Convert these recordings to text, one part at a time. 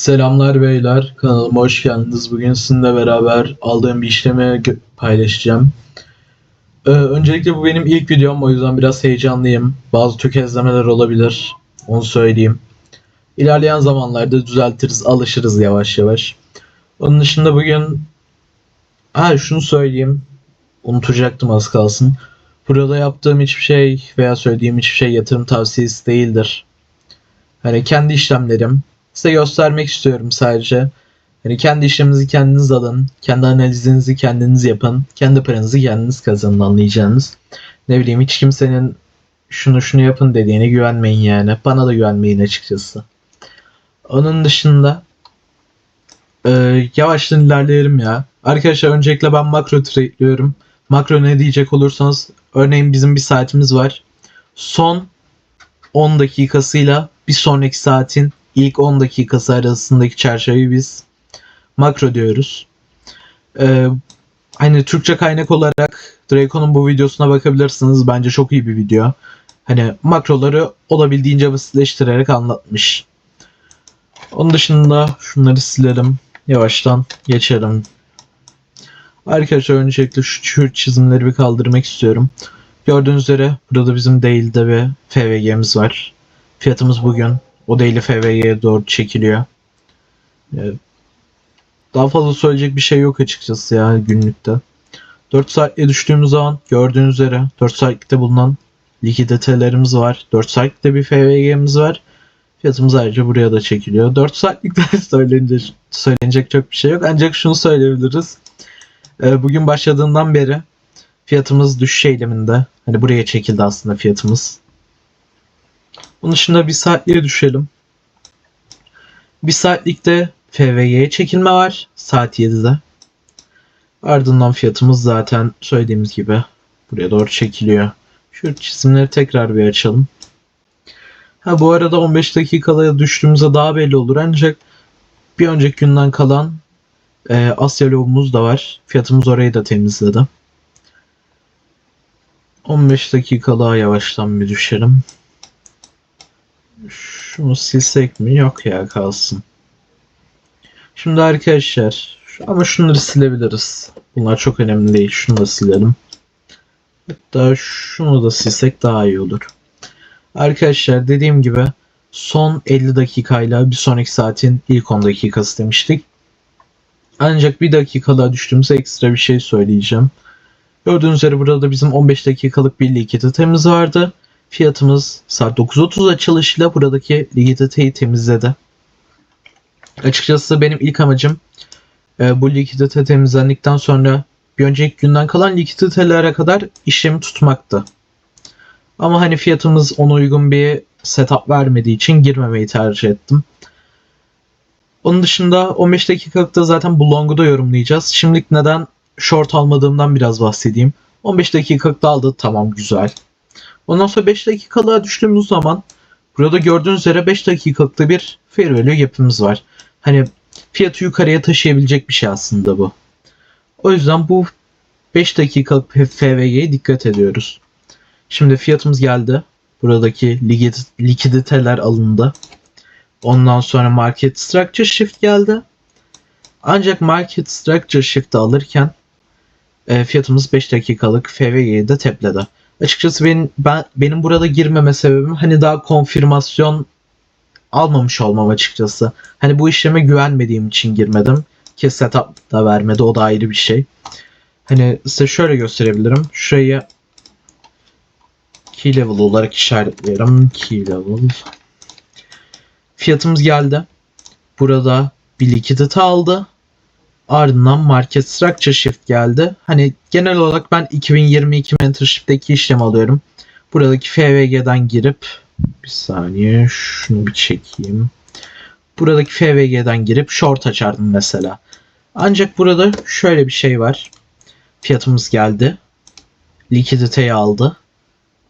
Selamlar beyler, kanalıma hoş geldiniz. Bugün sizinle beraber aldığım bir işlemi paylaşacağım. Ee, öncelikle bu benim ilk videom, o yüzden biraz heyecanlıyım. Bazı tökezlemeler olabilir, onu söyleyeyim. İlerleyen zamanlarda düzeltiriz, alışırız yavaş yavaş. Onun dışında bugün... Ha şunu söyleyeyim, unutacaktım az kalsın. Burada yaptığım hiçbir şey veya söylediğim hiçbir şey yatırım tavsiyesi değildir. Hani kendi işlemlerim, Size göstermek istiyorum sadece. Hani kendi işleminizi kendiniz alın. Kendi analizinizi kendiniz yapın. Kendi paranızı kendiniz kazanın anlayacağınız. Ne bileyim hiç kimsenin şunu şunu yapın dediğine güvenmeyin yani. Bana da güvenmeyin açıkçası. Onun dışında e, yavaştan ilerleyelim ya. Arkadaşlar öncelikle ben makro trade'liyorum. Makro ne diyecek olursanız örneğin bizim bir saatimiz var. Son 10 dakikasıyla bir sonraki saatin ilk 10 dakikası arasındaki çerçeveyi biz makro diyoruz. Ee, hani Türkçe kaynak olarak Draco'nun bu videosuna bakabilirsiniz. Bence çok iyi bir video. Hani makroları olabildiğince basitleştirerek anlatmış. Onun dışında şunları silelim. Yavaştan geçelim. Arkadaşlar öncelikle şu şu çizimleri bir kaldırmak istiyorum. Gördüğünüz üzere burada bizim değilde bir FVG'miz var. Fiyatımız bugün o daily FVG'ye doğru çekiliyor. Ee, Daha fazla söyleyecek bir şey yok açıkçası ya günlükte. 4 saatte düştüğümüz zaman gördüğünüz üzere 4 saatlikte bulunan likiditelerimiz var. 4 saatlikte bir FVG'miz var. Fiyatımız ayrıca buraya da çekiliyor. 4 saatlikte söylenecek, söylenecek çok bir şey yok. Ancak şunu söyleyebiliriz. Ee, Bugün başladığından beri fiyatımız düşüş eyleminde. Hani buraya çekildi aslında fiyatımız. Bunun dışında bir saatliğe düşelim. Bir saatlikte FVG'ye çekilme var. Saat 7'de. Ardından fiyatımız zaten söylediğimiz gibi buraya doğru çekiliyor. Şu çizimleri tekrar bir açalım. Ha bu arada 15 dakikada düştüğümüzde daha belli olur ancak bir önceki günden kalan e, Asya lobumuz da var. Fiyatımız orayı da temizledi. 15 dakikalığa yavaştan bir düşelim. Şunu silsek mi? Yok ya kalsın. Şimdi arkadaşlar ama şunları silebiliriz. Bunlar çok önemli değil. Şunu da silelim. Hatta şunu da silsek daha iyi olur. Arkadaşlar dediğim gibi son 50 dakikayla bir sonraki saatin ilk 10 dakikası demiştik. Ancak bir dakika daha düştüğümüzde ekstra bir şey söyleyeceğim. Gördüğünüz üzere burada da bizim 15 dakikalık bir likiditemiz vardı. Fiyatımız saat 9.30 açılışıyla buradaki likiditeyi temizledi. Açıkçası benim ilk amacım e, bu likidite temizlendikten sonra bir önceki günden kalan likiditelere kadar işlemi tutmaktı. Ama hani fiyatımız ona uygun bir setup vermediği için girmemeyi tercih ettim. Onun dışında 15 dakikalıkta zaten bu long'u da yorumlayacağız. Şimdilik neden short almadığımdan biraz bahsedeyim. 15 dakikalıkta aldı tamam güzel. Ondan sonra 5 dakikalığa düştüğümüz zaman burada gördüğünüz üzere 5 dakikalıkta bir fair value yapımız var. Hani fiyatı yukarıya taşıyabilecek bir şey aslında bu. O yüzden bu 5 dakikalık FVG'ye dikkat ediyoruz. Şimdi fiyatımız geldi. Buradaki likid- likiditeler alındı. Ondan sonra market structure shift geldi. Ancak market structure shift'i alırken e, fiyatımız 5 dakikalık FVG'yi de tepledi. Açıkçası benim, ben, benim burada girmeme sebebim hani daha konfirmasyon almamış olmam açıkçası. Hani bu işleme güvenmediğim için girmedim. Ki setup da vermedi o da ayrı bir şey. Hani size şöyle gösterebilirim. Şurayı key level olarak işaretleyelim. Key level. Fiyatımız geldi. Burada bir likidite aldı. Ardından market structure shift geldi. Hani genel olarak ben 2022 mentorship'teki işlem alıyorum. Buradaki FVG'den girip bir saniye şunu bir çekeyim. Buradaki FVG'den girip short açardım mesela. Ancak burada şöyle bir şey var. Fiyatımız geldi. Likiditeyi aldı.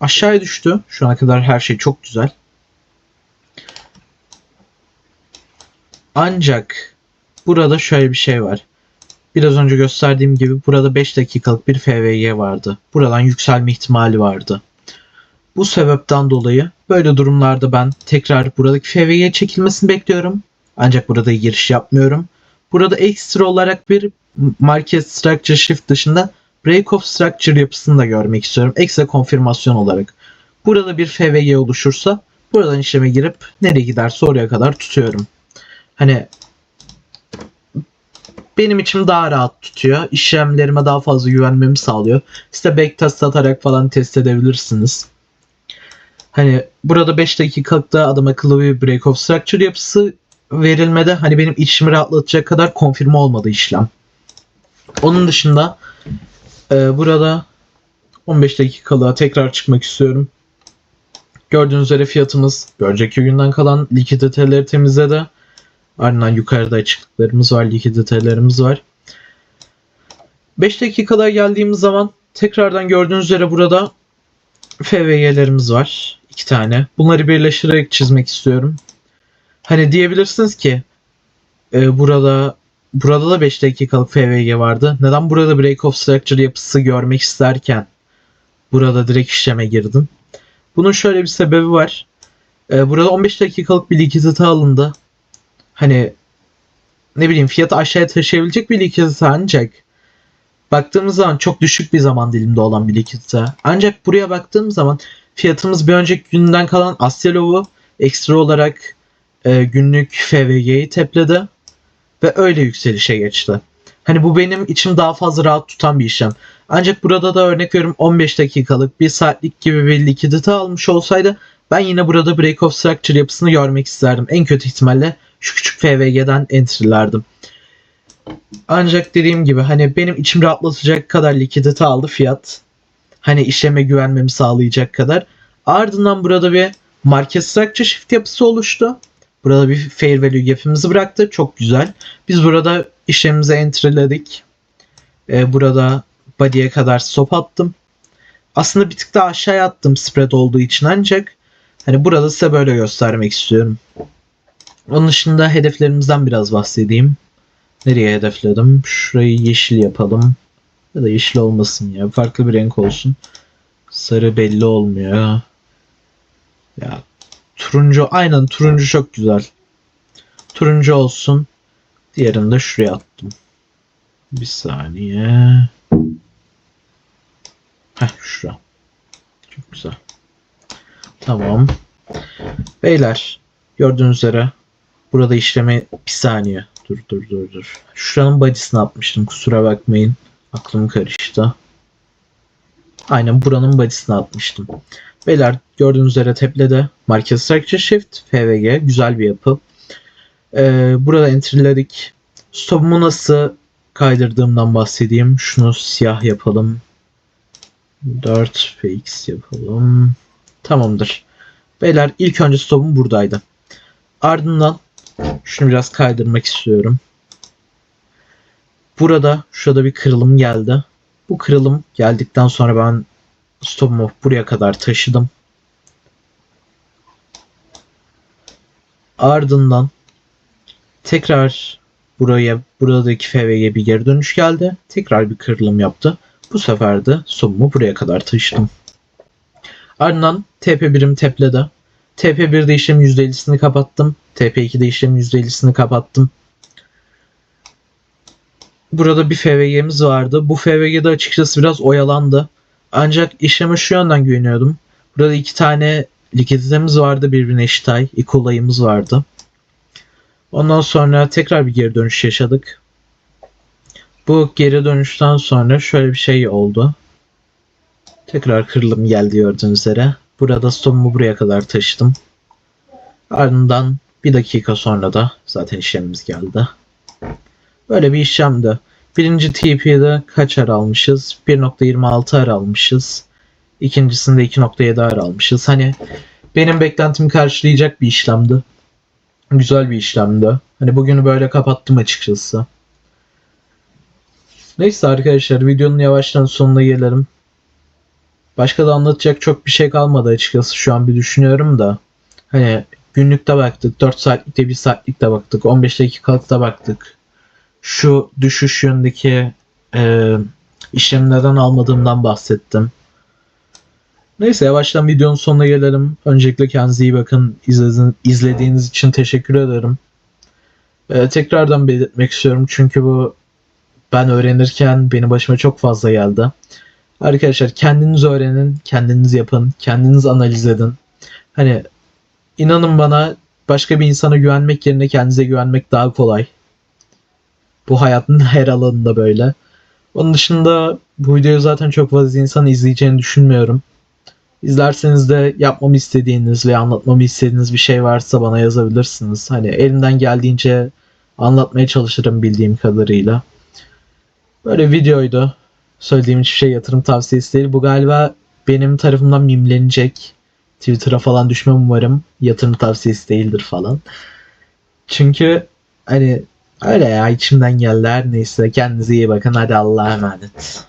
Aşağıya düştü. Şu ana kadar her şey çok güzel. Ancak burada şöyle bir şey var. Biraz önce gösterdiğim gibi burada 5 dakikalık bir FVG vardı. Buradan yükselme ihtimali vardı. Bu sebepten dolayı böyle durumlarda ben tekrar buradaki FVG çekilmesini bekliyorum. Ancak burada giriş yapmıyorum. Burada ekstra olarak bir market structure shift dışında break of structure yapısını da görmek istiyorum. Ekstra konfirmasyon olarak. Burada bir FVG oluşursa buradan işleme girip nereye giderse oraya kadar tutuyorum. Hani benim için daha rahat tutuyor. İşlemlerime daha fazla güvenmemi sağlıyor. İşte backtest atarak falan test edebilirsiniz. Hani burada 5 dakikalıkta adam akıllı bir break of structure yapısı verilmede hani benim içimi rahatlatacak kadar konfirme olmadı işlem. Onun dışında e, burada 15 dakikalığa tekrar çıkmak istiyorum. Gördüğünüz üzere fiyatımız önceki günden kalan likiditeleri temizledi. Ardından yukarıda açıklıklarımız var, likiditelerimiz var. 5 dakikada geldiğimiz zaman tekrardan gördüğünüz üzere burada FVG'lerimiz var. iki tane. Bunları birleştirerek çizmek istiyorum. Hani diyebilirsiniz ki e, burada burada da 5 dakikalık FVG vardı. Neden burada break of structure yapısı görmek isterken burada direkt işleme girdim? Bunun şöyle bir sebebi var. E, burada 15 dakikalık bir likidite alındı. Hani ne bileyim fiyatı aşağıya taşıyabilecek bir likidite ancak baktığımız zaman çok düşük bir zaman dilimde olan bir likidite. Ancak buraya baktığım zaman fiyatımız bir önceki günden kalan Asyalov'u ekstra olarak e, günlük FVG'yi tepledi ve öyle yükselişe geçti. Hani bu benim içim daha fazla rahat tutan bir işlem. Ancak burada da örnek veriyorum 15 dakikalık bir saatlik gibi bir likidite almış olsaydı ben yine burada break of structure yapısını görmek isterdim. En kötü ihtimalle şu küçük FVG'den entry'lerdim. Ancak dediğim gibi hani benim içim rahatlatacak kadar likidite aldı fiyat. Hani işleme güvenmemi sağlayacak kadar. Ardından burada bir market structure shift yapısı oluştu. Burada bir fair value gap'imizi bıraktı. Çok güzel. Biz burada işlemimizi entry'ledik. Ee, burada body'ye kadar stop attım. Aslında bir tık daha aşağıya attım spread olduğu için ancak hani burada size böyle göstermek istiyorum. Onun dışında hedeflerimizden biraz bahsedeyim. Nereye hedefledim? Şurayı yeşil yapalım. Ya da yeşil olmasın ya. Farklı bir renk olsun. Sarı belli olmuyor. Ya turuncu aynen turuncu çok güzel. Turuncu olsun. Diğerini de şuraya attım. Bir saniye. Heh şura. Çok güzel. Tamam. Beyler gördüğünüz üzere burada işleme bir saniye. Dur dur dur dur. Şuranın body'sini atmıştım. Kusura bakmayın. Aklım karıştı. Aynen buranın body'sini atmıştım. Beyler gördüğünüz üzere teplede Market Structure Shift FVG güzel bir yapı. Ee, burada entry'ledik. Stopumu nasıl kaydırdığımdan bahsedeyim. Şunu siyah yapalım. 4 px yapalım. Tamamdır. Beyler ilk önce stopum buradaydı. Ardından şunu biraz kaydırmak istiyorum. Burada şurada bir kırılım geldi. Bu kırılım geldikten sonra ben stopumu buraya kadar taşıdım. Ardından tekrar buraya buradaki FV'ye bir geri dönüş geldi. Tekrar bir kırılım yaptı. Bu sefer de stopumu buraya kadar taşıdım. Ardından TP1'im tepledi. TP1'de işlem %50'sini kapattım. TP2'de işlem %50'sini kapattım. Burada bir FVG'miz vardı. Bu FVG'de açıkçası biraz oyalandı. Ancak işleme şu yönden güveniyordum. Burada iki tane likiditemiz vardı birbirine eşit ay. İki olayımız vardı. Ondan sonra tekrar bir geri dönüş yaşadık. Bu geri dönüşten sonra şöyle bir şey oldu. Tekrar kırılım geldi gördüğünüz üzere. Burada stopumu buraya kadar taşıdım. Ardından bir dakika sonra da zaten işlemimiz geldi. Böyle bir işlemdi. Birinci TP'de kaç ar almışız? 1.26 ar almışız. İkincisinde 2.7 ar almışız. Hani benim beklentimi karşılayacak bir işlemdi. Güzel bir işlemdi. Hani bugünü böyle kapattım açıkçası. Neyse arkadaşlar videonun yavaştan sonuna gelelim. Başka da anlatacak çok bir şey kalmadı açıkçası şu an bir düşünüyorum da. Hani günlükte baktık, 4 saatlikte 1 saatlikte baktık, 15 dakikalıkta baktık. Şu düşüş yönündeki e, işlemlerden almadığımdan bahsettim. Neyse yavaştan videonun sonuna gelelim. Öncelikle kendinize iyi bakın. İzlediğiniz için teşekkür ederim. Ee, tekrardan belirtmek istiyorum çünkü bu ben öğrenirken benim başıma çok fazla geldi. Arkadaşlar kendiniz öğrenin, kendiniz yapın, kendiniz analiz edin. Hani inanın bana başka bir insana güvenmek yerine kendinize güvenmek daha kolay. Bu hayatın her alanında böyle. Onun dışında bu videoyu zaten çok fazla insan izleyeceğini düşünmüyorum. İzlerseniz de yapmamı istediğiniz ve anlatmamı istediğiniz bir şey varsa bana yazabilirsiniz. Hani elimden geldiğince anlatmaya çalışırım bildiğim kadarıyla. Böyle videoydu. Söylediğim hiçbir şey yatırım tavsiyesi değil. Bu galiba benim tarafımdan mimlenecek. Twitter'a falan düşmem umarım. Yatırım tavsiyesi değildir falan. Çünkü hani öyle ya içimden geldi her neyse. Kendinize iyi bakın. Hadi Allah'a emanet.